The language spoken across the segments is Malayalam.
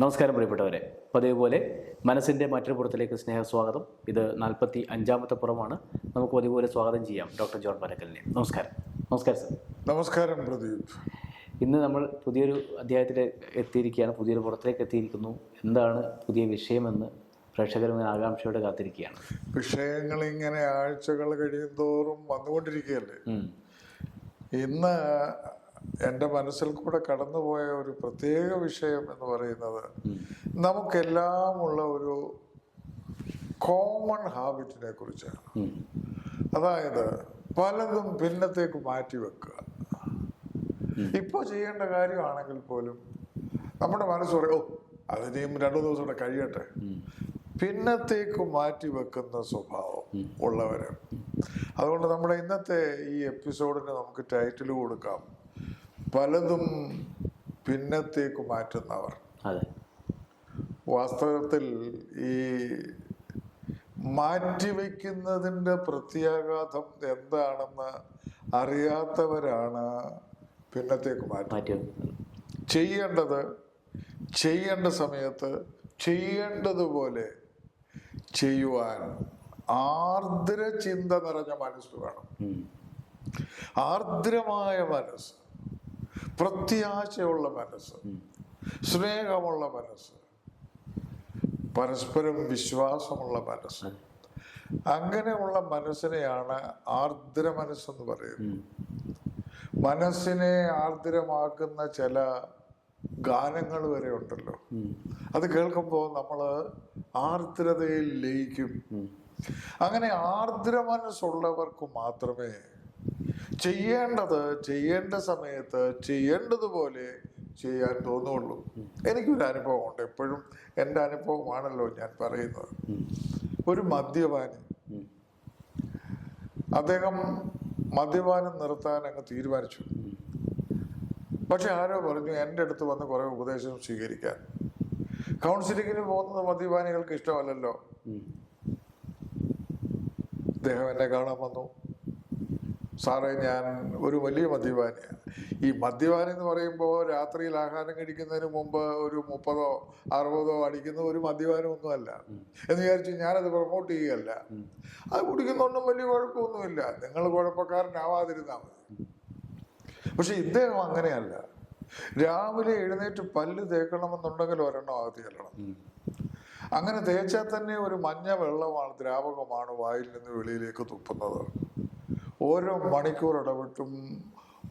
നമസ്കാരം പ്രിയപ്പെട്ടവരെ. പതിവ് പോലെ മനസ്സിന്റെ മറ്റൊരു പുറത്തിലേക്ക് സ്നേഹസ്വാഗതം. ഇത് നാൽപ്പത്തി അഞ്ചാമത്തെ പുറമാണ്. നമുക്ക് പതിവ് പോലെ സ്വാഗതം ചെയ്യാം ഡോക്ടർ ജോൺ പരക്കലിനെ. നമസ്കാരം. നമസ്കാരം സർ. നമസ്കാരം പ്രദീപ്. ഇന്ന് നമ്മൾ പുതിയൊരു അധ്യായത്തിൽ എത്തിയിരിക്കുകയാണ്. പുതിയൊരു പുറത്തിലേക്ക് എത്തിയിരിക്കുന്നു. എന്താണ് പുതിയ വിഷയമെന്ന് പ്രേക്ഷകരും ആകാംക്ഷയോടെ കാത്തിരിക്കുകയാണ്. വിഷയങ്ങൾ ഇങ്ങനെ ആഴ്ചകൾ കഴിയുന്തോറും വന്നുകൊണ്ടിരിക്കുകയല്ലേ? ഇന്ന് എന്റെ മനസ്സിൽ കൂടെ കടന്നുപോയ ഒരു പ്രത്യേക വിഷയം എന്ന് പറയുന്നത് നമുക്കെല്ലാമുള്ള ഒരു കോമൺ ഹാബിറ്റിനെ കുറിച്ചാണ്. അതായത് പലതും ഭിന്നത്തേക്ക് മാറ്റി വെക്കുക. ഇപ്പോൾ ചെയ്യേണ്ട കാര്യമാണെങ്കിൽ പോലും നമ്മുടെ മനസ്സ് പറയും ഓ അതിനെയും രണ്ടു ദിവസം കൂടെ കഴിയട്ടെ. ഭിന്നത്തേക്ക് മാറ്റി വെക്കുന്ന സ്വഭാവം ഉള്ളവര് അതുകൊണ്ട് നമ്മുടെ ഇന്നത്തെ ഈ എപ്പിസോഡിന് നമുക്ക് ടൈറ്റിൽ കൊടുക്കാം. പലതും പിന്നത്തേക്ക് മാറ്റുന്നവർ. വാസ്തവത്തിൽ ഈ മാറ്റിവെക്കുന്നതിന്റെ പ്രത്യാഘാതം എന്താണെന്ന് അറിയാത്തവരാണ് പിന്നത്തേക്ക് മാറ്റുന്നത്. മാറ്റി ചെയ്യേണ്ടത് ചെയ്യേണ്ട സമയത്ത് ചെയ്യേണ്ടതുപോലെ ചെയ്യുവാൻ ആർദ്ര ചിന്ത നിറഞ്ഞ മനസ്സ് വേണം. ആർദ്രമായ മനസ്സ്. പ്രത്യാശയുള്ള മനസ്സ് സ്നേഹമുള്ള മനസ്സ് പരസ്പരം വിശ്വാസമുള്ള മനസ്സ് അങ്ങനെയുള്ള മനസ്സിനെയാണ് ആർദ്ര മനസ്സെന്ന് പറയുന്നത്. മനസ്സിനെ ആർദ്രമാക്കുന്ന ചില ഗാനങ്ങൾ വരെ ഉണ്ടല്ലോ. അത് കേൾക്കുമ്പോൾ നമ്മൾ ആർദ്രതയിൽ ലയിക്കും. അങ്ങനെ ആർദ്ര മനസ്സുള്ളവർക്ക് മാത്രമേ ചെയ്യേണ്ടത് ചെയ്യേണ്ട സമയത്ത് ചെയ്യേണ്ടതുപോലെ ചെയ്യാൻ തോന്നുള്ളൂ. എനിക്കൊരു അനുഭവമുണ്ട് എപ്പോഴും എന്റെ അനുഭവമാണല്ലോ ഞാൻ പറയുന്നത്. ഒരു മദ്യപാനി. അദ്ദേഹം മദ്യപാനം നിർത്താൻ അങ്ങ് തീരുമാനിച്ചു. പക്ഷെ ആരോ പറഞ്ഞു എന്റെ അടുത്ത് വന്ന് കുറേ ഉപദേശം സ്വീകരിക്കാൻ. കൗൺസിലിങ്ങിന് പോകുന്നത് മദ്യപാനികൾക്ക് ഇഷ്ടമല്ലല്ലോ. അദ്ദേഹം എന്നെ കാണാൻ വന്നു. സാറേ ഞാൻ ഒരു വലിയ മദ്യപാനിയാണ്. ഈ മദ്യപാനി എന്ന് പറയുമ്പോൾ രാത്രിയിൽ ആഹാരം കഴിക്കുന്നതിന് മുമ്പ് ഒരു മുപ്പതോ അറുപതോ അടിക്കുന്ന ഒരു മദ്യപാനം ഒന്നുമല്ല എന്ന് വിചാരിച്ച് ഞാനത് പ്രൊമോട്ട് ചെയ്യുകയല്ല. അത് കുടിക്കുന്നൊന്നും വലിയ കുഴപ്പമൊന്നുമില്ല. നിങ്ങൾ കുഴപ്പക്കാരനാവാതിരുന്നാൽ മതി. പക്ഷെ ഇദ്ദേഹം അങ്ങനെയല്ല. രാവിലെ എഴുന്നേറ്റ് പല്ല് തേക്കണമെന്നുണ്ടെങ്കിൽ ഒരെണ്ണം അകത്ത് ചെല്ലണം. അങ്ങനെ തേച്ചാൽ തന്നെ ഒരു മഞ്ഞ വെള്ളമാണ് ദ്രാവകമാണ് വായിൽ നിന്ന് വെളിയിലേക്ക് തുപ്പുന്നത്. ഓരോ മണിക്കൂർ ഇടവിട്ടും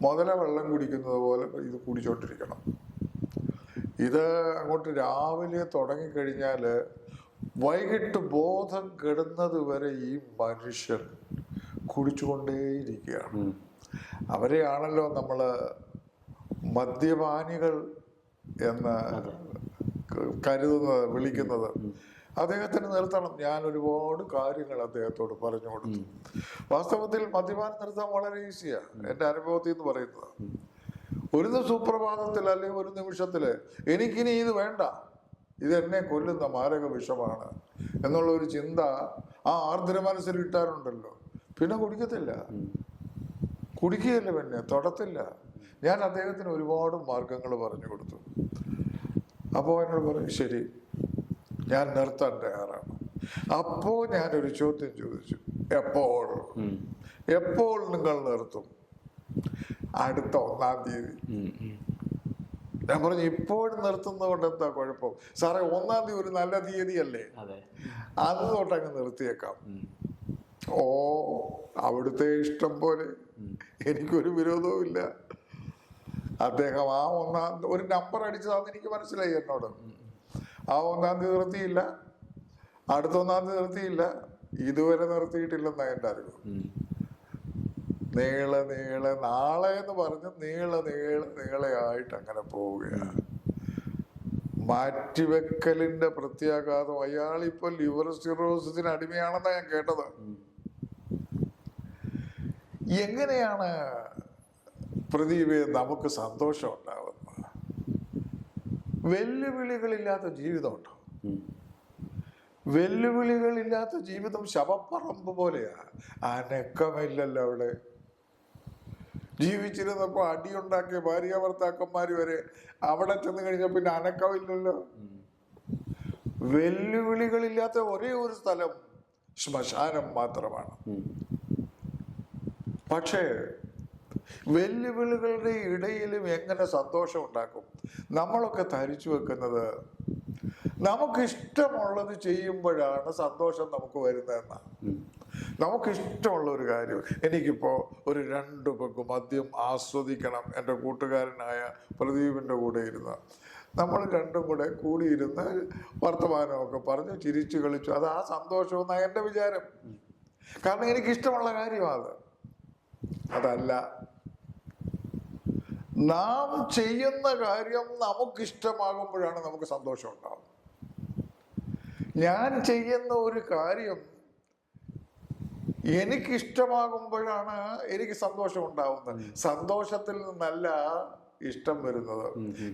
മുതല വെള്ളം കുടിക്കുന്നത് പോലെ ഇത് കുടിച്ചോണ്ടിരിക്കണം. ഇത് അങ്ങോട്ട് രാവിലെ തുടങ്ങിക്കഴിഞ്ഞാൽ വൈകിട്ട് ബോധം കെടുന്നത് വരെ ഈ മനുഷ്യൻ കുടിച്ചുകൊണ്ടേയിരിക്കുകയാണ്. അവരെയാണല്ലോ നമ്മൾ മദ്യപാനികൾ എന്ന് കരുതുന്നത് വിളിക്കുന്നത്. അദ്ദേഹത്തിന് നിർത്തണം. ഞാൻ ഒരുപാട് കാര്യങ്ങൾ അദ്ദേഹത്തോട് പറഞ്ഞു കൊടുത്തു. വാസ്തവത്തിൽ മദ്യപാനം നിർത്താൻ വളരെ ഈസിയാണ് എന്റെ അനുഭവത്തിൽ നിന്ന് പറയുന്നത്. ഒരു സുപ്രഭാതത്തിൽ അല്ലെങ്കിൽ ഒരു നിമിഷത്തിൽ എനിക്കിനി ഇത് വേണ്ട. ഇത് എന്നെ കൊല്ലുന്ന മാരക വിഷമാണ് എന്നുള്ള ഒരു ചിന്ത ആ ആർദ്ര മനസ്സിൽ ഇട്ടാറുണ്ടല്ലോ പിന്നെ കുടിക്കത്തില്ല. കുടിക്കുകയല്ല പിന്നെ തൊടത്തില്ല. ഞാൻ അദ്ദേഹത്തിന് ഒരുപാട് മാർഗങ്ങൾ പറഞ്ഞു കൊടുത്തു. അപ്പോൾ എന്നോട് പറഞ്ഞു ശരി ഞാൻ നിർത്താൻ തയ്യാറാണ്. അപ്പോൾ ഞാനൊരു ചോദ്യം ചോദിച്ചു. എപ്പോൾ. എപ്പോൾ നിങ്ങൾ നിർത്തും? അടുത്ത ഒന്നാം തീയതി. ഞാൻ പറഞ്ഞു ഇപ്പോഴും നിർത്തുന്നത് കൊണ്ട് എന്താ കുഴപ്പം? സാറേ ഒന്നാം തീയതി ഒരു നല്ല തീയതിയല്ലേ? അത്. തൊട്ട് തൊട്ടങ്ങ് നിർത്തിയേക്കാം. ഓ അവിടുത്തെ ഇഷ്ടം പോലെ എനിക്കൊരു വിരോധവും ഇല്ല. അദ്ദേഹം ആ ഒന്നാം ഒരു നമ്പർ അടിച്ചതാന്ന് എനിക്ക് മനസ്സിലായി എന്നോട്. ആ ഒന്നാം തീയതി നിർത്തിയില്ല. അടുത്ത ഒന്നാം തീയതി നിർത്തിയില്ല. ഇതുവരെ നിർത്തിയിട്ടില്ലെന്നാണ് എന്റെ അറിവ്. നീള നീള നാളെ എന്ന് പറഞ്ഞ് നീള നീള നീളയായിട്ട് അങ്ങനെ പോവുകയാണ്. മാറ്റിവെക്കലിന്റെ പ്രത്യാഘാതം അയാളിപ്പോ ലിവർ സിറോസിന് അടിമയാണെന്നാണ് ഞാൻ കേട്ടത്. എങ്ങനെയാണ് പ്രദീപ് നമുക്ക് സന്തോഷം ഉണ്ടാവുന്നത് വെല്ലുവിളികളില്ലാത്ത ജീവിതമുണ്ടോ. വെല്ലുവിളികളില്ലാത്ത ജീവിതം ശവപ്പറമ്പ് പോലെയാണ് അനക്കമില്ലല്ലോ അവിടെ. ജീവിച്ചിരുന്നപ്പോൾ അടിയുണ്ടാക്കിയ ഭാര്യ ഭർത്താക്കന്മാർ വരെ അവിടെ ചെന്ന് കഴിഞ്ഞാൽ പിന്നെ അനക്കമില്ലല്ലോ. വെല്ലുവിളികളില്ലാത്ത ഒരേ ഒരു സ്ഥലം ശ്മശാനം മാത്രമാണ്. പക്ഷേ വെല്ലുവിളികളുടെ ഇടയിലും എങ്ങനെ സന്തോഷം ഉണ്ടാക്കും നമ്മളൊക്കെ ധരിച്ചു വെക്കുന്നത് നമുക്കിഷ്ടമുള്ളത് ചെയ്യുമ്പോഴാണ് സന്തോഷം നമുക്ക് വരുന്നതെന്നാണ് നമുക്കിഷ്ടമുള്ള ഒരു കാര്യം എനിക്കിപ്പോൾ ഒരു രണ്ട് പക്ക് മദ്യം ആസ്വദിക്കണം എന്റെ കൂട്ടുകാരനായ പ്രദീപിന്റെ കൂടെ ഇരുന്ന് നമ്മൾ രണ്ടും കൂടെ കൂടിയിരുന്ന് വർത്തമാനമൊക്കെ പറഞ്ഞു ചിരിച്ചു കളിച്ചു. അത് ആ സന്തോഷമെന്നാണ് എന്റെ വിചാരം. കാരണം എനിക്കിഷ്ടമുള്ള കാര്യമാണ് അതല്ല നാം ചെയ്യുന്ന കാര്യം നമുക്കിഷ്ടമാകുമ്പോഴാണ് നമുക്ക് സന്തോഷം ഉണ്ടാവുന്നത് ഞാൻ ചെയ്യുന്ന ഒരു കാര്യം എനിക്കിഷ്ടമാകുമ്പോഴാണ് എനിക്ക് സന്തോഷം ഉണ്ടാവുന്നത് സന്തോഷത്തിൽ നിന്നല്ല ഇഷ്ടം വരുന്നത്.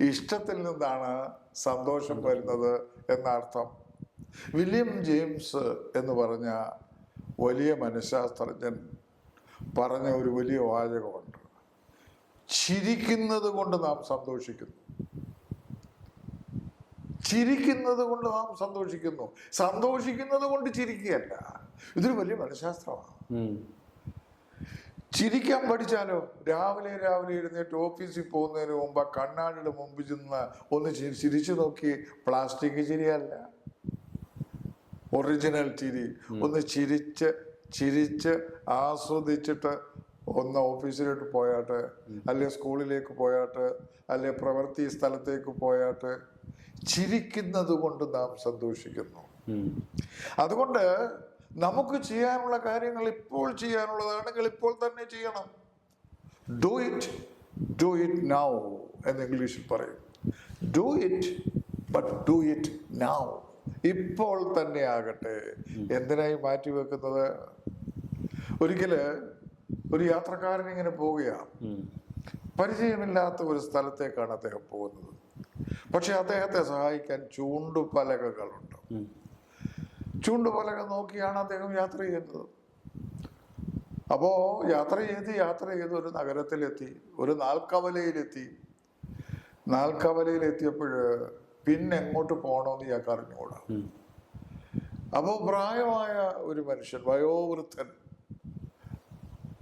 ഇഷ്ടത്തിൽ നിന്നാണ് സന്തോഷം വരുന്നത് എന്നർത്ഥം. വില്യം ജെയിംസ് എന്ന് പറഞ്ഞ വലിയ മനഃശാസ്ത്രജ്ഞൻ പറഞ്ഞ ഒരു വലിയ വാചകമുണ്ട്. ചിരിക്കുന്നത് കൊണ്ട് നാം സന്തോഷിക്കുന്നു. ചിരിക്കുന്നത് കൊണ്ട് നാം സന്തോഷിക്കുന്നു. സന്തോഷിക്കുന്നത് കൊണ്ട് ചിരിക്കുകയല്ല. ഇതൊരു വലിയ മനഃശാസ്ത്രമാണ്. ചിരിക്കാൻ പഠിച്ചാലോ? രാവിലെ രാവിലെ എഴുന്നേറ്റ് ഓഫീസിൽ പോകുന്നതിന് മുമ്പ് കണ്ണാടിയുടെ മുമ്പിൽ ചെന്ന് ഒന്ന് ചിരിച്ചു നോക്കി. പ്ലാസ്റ്റിക് ചിരിയല്ല. ഒറിജിനൽ ചിരി. ഒന്ന് ചിരിച്ച് ചിരിച്ച് ആസ്വദിച്ചിട്ട് ഒന്ന് ഓഫീസിലോട്ട് പോയാട്ട് അല്ലെ സ്കൂളിലേക്ക് പോയാട്ട് അല്ലെ പ്രവൃത്തി സ്ഥലത്തേക്ക് പോയാട്ട് ചിരിക്കുന്നത് കൊണ്ട് നാം സന്തോഷിക്കുന്നു. അതുകൊണ്ട് നമുക്ക് ചെയ്യാനുള്ള കാര്യങ്ങൾ ഇപ്പോൾ ചെയ്യാനുള്ളതാണെങ്കിൽ ഇപ്പോൾ തന്നെ ചെയ്യണം. Do it do it now എന്ന് ഇംഗ്ലീഷിൽ പറയും. Do it but do it now ഇപ്പോൾ തന്നെ ആകട്ടെ. എന്തിനായി മാറ്റി വെക്കുന്നത്? ഒരിക്കൽ ഒരു യാത്രക്കാരൻ ഇങ്ങനെ പോവുകയാണ്. പരിചയമില്ലാത്ത ഒരു സ്ഥലത്തേക്കാണ് അദ്ദേഹം പോകുന്നത് പക്ഷെ അദ്ദേഹത്തെ സഹായിക്കാൻ ചൂണ്ടുപലകകളുണ്ട്. ചൂണ്ടുപലക നോക്കിയാണ് അദ്ദേഹം യാത്ര ചെയ്യുന്നത് അപ്പോ യാത്ര ചെയ്ത് യാത്ര ചെയ്ത് ഒരു നഗരത്തിലെത്തി ഒരു നാൽക്കവലയിലെത്തി നാൽക്കവലയിലെത്തിയപ്പോൾ പിന്നെ എങ്ങോട്ട് പോകണമെന്ന് ഇയാൾക്ക് അറിഞ്ഞുകൂടാ. അപ്പോൾ പ്രായമായ ഒരു മനുഷ്യൻ വയോവൃദ്ധൻ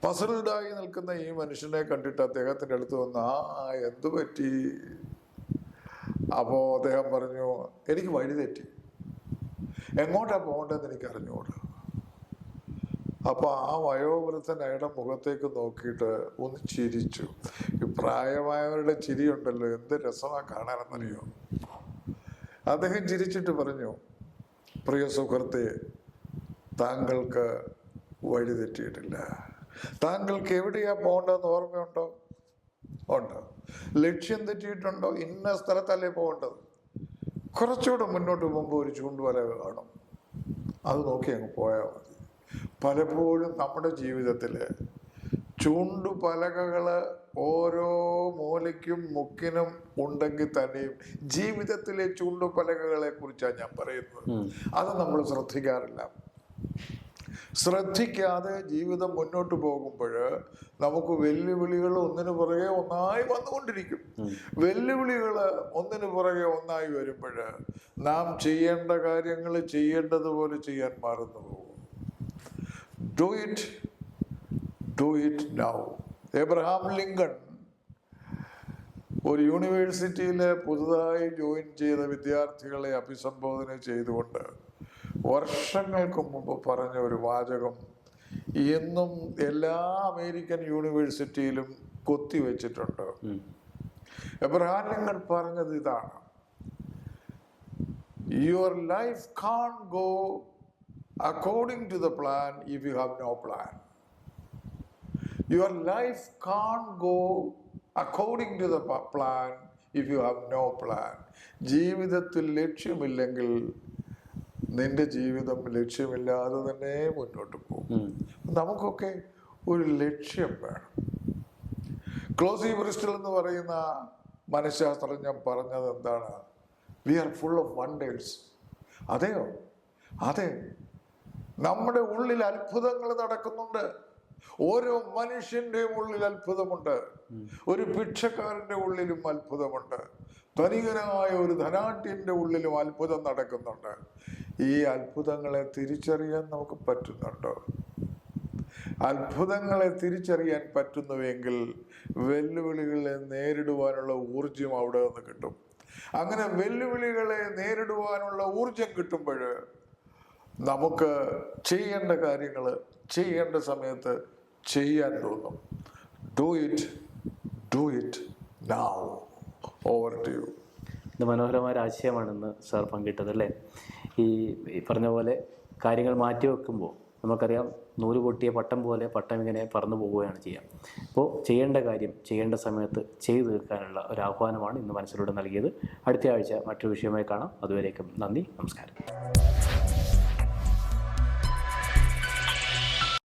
പസൽഡായി നിൽക്കുന്ന ഈ മനുഷ്യനെ കണ്ടിട്ട് അദ്ദേഹത്തിന്റെ അടുത്ത് വന്ന് ആ എന്തു പറ്റി? അപ്പോൾ അദ്ദേഹം പറഞ്ഞു എനിക്ക് വഴി തെറ്റി. എങ്ങോട്ടാ പോകേണ്ടതെന്ന് എനിക്ക് അറിഞ്ഞുകൂട. അപ്പോൾ ആ വയോവൃദ്ധൻ അയാളുടെ മുഖത്തേക്ക് നോക്കിയിട്ട് ഒന്ന് ചിരിച്ചു. ഈ പ്രായമായവരുടെ ചിരിയുണ്ടല്ലോ എന്ത് രസമാ കാണാനെന്നറിയോ? അദ്ദേഹം ചിരിച്ചിട്ട് പറഞ്ഞു പ്രിയ സുഹൃത്തെ താങ്കൾക്ക് വഴി തെറ്റിയിട്ടില്ല. താങ്കൾക്ക് എവിടെയാ പോകേണ്ടതെന്ന് ഓർമ്മയുണ്ടോ? ഉണ്ട്. ലക്ഷ്യം തെറ്റിയിട്ടുണ്ടോ? ഇന്ന സ്ഥലത്തല്ലേ പോകേണ്ടത്? കുറച്ചുകൂടെ മുന്നോട്ട് പോകുമ്പോൾ ഒരു ചൂണ്ടുവല കാണും. അത് നോക്കി അങ്ങ് പോയാൽ മതി. പലപ്പോഴും നമ്മുടെ ജീവിതത്തിൽ ചൂണ്ടുപലകകൾ ഓരോ മൂലയ്ക്കും മുക്കിനും ഉണ്ടെങ്കിൽ തന്നെയും ജീവിതത്തിലെ ചൂണ്ടുപലകകളെ കുറിച്ചാണ് ഞാൻ പറയുന്നത്. അത് നമ്മൾ ശ്രദ്ധിക്കാറില്ല. ശ്രദ്ധിക്കാതെ ജീവിതം മുന്നോട്ട് പോകുമ്പോൾ നമുക്ക് വെല്ലുവിളികൾ ഒന്നിനു പുറകെ ഒന്നായി വന്നുകൊണ്ടിരിക്കും. വെല്ലുവിളികൾ ഒന്നിനു പുറകെ ഒന്നായി വരുമ്പോൾ നാം ചെയ്യേണ്ട കാര്യങ്ങൾ ചെയ്യേണ്ടതുപോലെ ചെയ്യാൻ മറന്നു. പോകും do it do it now Abraham Lincoln ഒരു യൂണിവേഴ്സിറ്റിയിൽ പുതുതായി ജോയിൻ ചെയ്ത വിദ്യാർത്ഥികളെ അഭിസംബോധന ചെയ്തുകൊണ്ട് വർഷങ്ങൾക്ക് മുമ്പ് പറഞ്ഞ ഒരു വാചകം ഇന്നും എല്ലാ അമേരിക്കൻ യൂണിവേഴ്സിറ്റിയിലും കൊത്തിവെച്ചിട്ടുണ്ട്. വെച്ചിട്ടുണ്ട് എബ്രഹാം ലിങ്കൺ പറഞ്ഞത് ഇതാണ്. Your life can go according to the plan if you have no plan your life can go according to the plan if you have no plan ജീവിതത്തിൽ ലക്ഷ്യമില്ലെങ്കിൽ നിന്റെ ജീവിതം ലക്ഷ്യമില്ലാതെ തന്നെ മുന്നോട്ട് പോകും. നമുക്കൊക്കെ ഒരു ലക്ഷ്യം വേണം. ക്ലോസി ബ്രിസ്റ്റൽ എന്ന് പറയുന്ന മനഃശാസ്ത്രജ്ഞൻ പറഞ്ഞത് എന്താണ്? We are full of wonders അതെയോ? അതെ. നമ്മുടെ ഉള്ളിൽ അത്ഭുതങ്ങൾ നടക്കുന്നുണ്ട്. ഓരോ മനുഷ്യന്റെയും ഉള്ളിൽ അത്ഭുതമുണ്ട്. ഒരു ഭിക്ഷക്കാരന്റെ ഉള്ളിലും അത്ഭുതമുണ്ട്. ധനികനായ ഒരു ധനാട്യന്റെ ഉള്ളിലും അത്ഭുതം നടക്കുന്നുണ്ട്. ഈ അത്ഭുതങ്ങളെ തിരിച്ചറിയാൻ നമുക്ക് പറ്റുന്നുണ്ടോ? അത്ഭുതങ്ങളെ തിരിച്ചറിയാൻ പറ്റുന്നുവെങ്കിൽ വെല്ലുവിളികളെ നേരിടുവാനുള്ള ഊർജം അവിടെ നിന്ന് കിട്ടും. അങ്ങനെ വെല്ലുവിളികളെ നേരിടുവാനുള്ള ഊർജം കിട്ടുമ്പോൾ നമുക്ക് ചെയ്യേണ്ട കാര്യങ്ങൾ ചെയ്യേണ്ട സമയത്ത് ചെയ്യാൻ തോന്നും. Do it do it now over to you ഇത് മനോഹരമായ ഒരു ആശയമാണെന്ന് സാർ പങ്കിട്ടത് അല്ലേ? ഈ പറഞ്ഞ പോലെ കാര്യങ്ങൾ മാറ്റി വെക്കുമ്പോൾ നമുക്കറിയാം നൂൽ പൊട്ടിയ പട്ടം പോലെ പട്ടം ഇങ്ങനെ പറന്നു പോവുകയാണ് ചെയ്യുക അപ്പോൾ ചെയ്യേണ്ട കാര്യം ചെയ്യേണ്ട സമയത്ത് ചെയ്തു തീർക്കാനുള്ള ഒരു ആഹ്വാനമാണ് ഇന്ന് മനസ്സിലൂടെ നൽകിയത്. അടുത്ത ആഴ്ച മറ്റൊരു വിഷയമായി കാണാം. അതുവരേക്കും നന്ദി നമസ്കാരം.